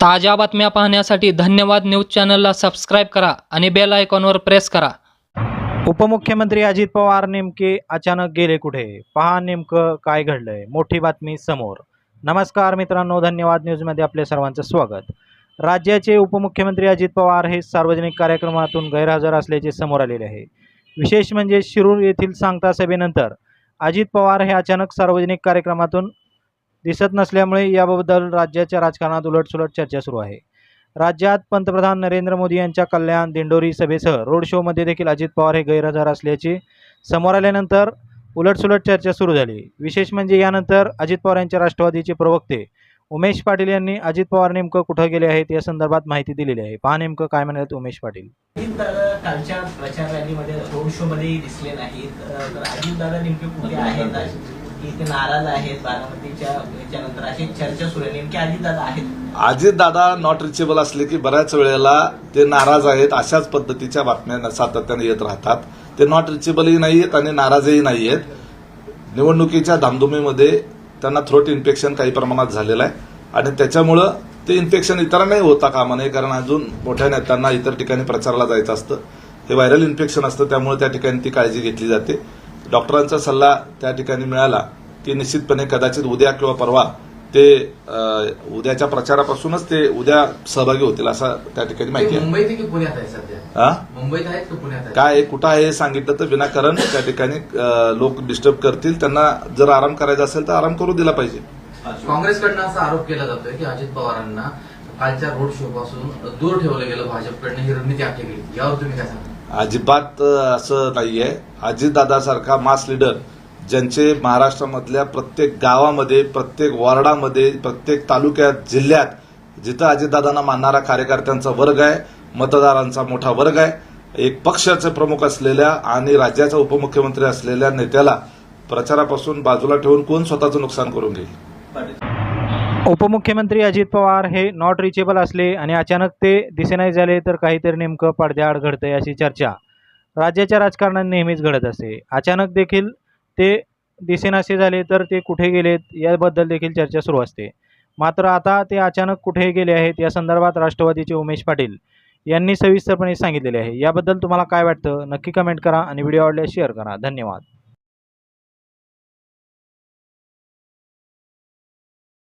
ताज्या बातम्या पाहण्यासाठी धन्यवाद न्यूज चॅनलला सबस्क्राईब करा आणि बेल आयकॉनवर प्रेस करा. उपमुख्यमंत्री अजित पवार नेमके अचानक गेले कुठे? पहा नेमकं काय घडलंय. मोठी बातमी समोर. नमस्कार मित्रांनो धन्यवाद न्यूजमध्ये आपल्या सर्वांचं स्वागत. राज्याचे उपमुख्यमंत्री अजित पवार हे सार्वजनिक कार्यक्रमातून गैरहजर असल्याचे समोर आलेले आहे. विशेष म्हणजे शिरूर येथील सांगता सभेनंतर अजित पवार हे अचानक सार्वजनिक कार्यक्रमातून दिसत नसल्यामुळे याबद्दल राज्याच्या राजकारणात उलटसुलट चर्चा सुरू आहे. राज्यात पंतप्रधान नरेंद्र मोदी यांच्या कल्याण दिंडोरी सभेसह रोड शोमध्ये देखील अजित पवार हे गैरहजर असल्याचे समोर आल्यानंतर उलटसुलट चर्चा सुरू झाली. विशेष म्हणजे यानंतर अजित पवार यांच्या राष्ट्रवादीचे प्रवक्ते उमेश पाटील यांनी अजित पवार नेमकं कुठं गेले आहेत या संदर्भात माहिती दिलेली आहे. पहा नेमकं काय म्हणत उमेश पाटील. कालच्या प्रचार रॅलीमध्ये रोड शो मध्ये दिसले नाहीत. तर अजितदादा नेमके कुठे आहेत? की ते नाराज आहेत बारामतीच्या याच्यानंतर अशी चर्चा सुरू आहे. नेमके अजितदादा आहेत. अजित दादा नॉट रिचेबल असले की बऱ्याच वेळेला ते नाराज आहेत अशाच पद्धतीच्या बातम्या सातत्याने येत राहतात. ते नॉट रिचेबलही नाही आहेत आणि नाराजही नाही आहेत निवडणुकीच्या धामधुमीमध्ये त्यांना थ्रोट इन्फेक्शन काही प्रमाणात झालेलं आहे. आणि त्याच्यामुळं ते इन्फेक्शन इतरांनाही होता कामा नये कारण अजून मोठ्या नेत्यांना इतर ठिकाणी प्रचाराला जायचं असतं. हे व्हायरल इन्फेक्शन असतं त्यामुळे त्या ठिकाणी ती काळजी घेतली जाते. डॉक्टरांचा सल्ला त्या ठिकाणी मिळाला. की निश्चितपणे कदाचित उद्या किंवा परवा ते उद्याच्या प्रचारापासूनच ते उद्या सहभागी होतील असं त्या ठिकाणी माहिती ते आहे. मुंबईत की पुण्यात आहे सध्या? मुंबईत आहेत का पुण्यात काय कुठं आहे हे सांगितलं तर विनाकारण त्या ठिकाणी लोक डिस्टर्ब करतील. त्यांना जर आराम करायचा असेल तर आराम करू दिला पाहिजे. काँग्रेसकडनं असा आरोप केला जातोय की अजित पवारांना कालच्या रोड शो पासून दूर ठेवलं गेलं भाजपकडनं ही रणनीती आखली गेली. यावर तुम्ही काय सांगा अजिबात असं नाहीये. अजितदादासारखा मास लीडर ज्यांचे महाराष्ट्रामधल्या प्रत्येक गावामध्ये प्रत्येक वॉर्डामध्ये प्रत्येक तालुक्यात जिल्ह्यात जिथं अजितदादांना मानणारा कार्यकर्त्यांचा वर्ग आहे मतदारांचा मोठा वर्ग आहे एक पक्षाचे प्रमुख असलेल्या आणि राज्याचा उपमुख्यमंत्री असलेल्या नेत्याला प्रचारापासून बाजूला ठेवून कोण स्वतःचं नुकसान करून घेईल? उपमुख्यमंत्री अजित पवार हे नॉट रिचेबल असले आणि अचानक ते दिसेनाय झाले तर काहीतरी नेमकं पडद्याआड घडतंय अशी चर्चा. राज्याच्या राजकारणात नेहमीच घडत असते. अचानक देखील ते दिसेनासे झाले तर ते कुठे गेलेत याबद्दल देखील चर्चा सुरू असते. मात्र आता ते अचानक कुठे गेले आहेत या संदर्भात राष्ट्रवादीचे उमेश पाटील यांनी सविस्तरपणे सांगितलेले आहे. याबद्दल तुम्हाला काय वाटतं? नक्की कमेंट करा आणि व्हिडिओ आवडल्यास शेअर करा. धन्यवाद.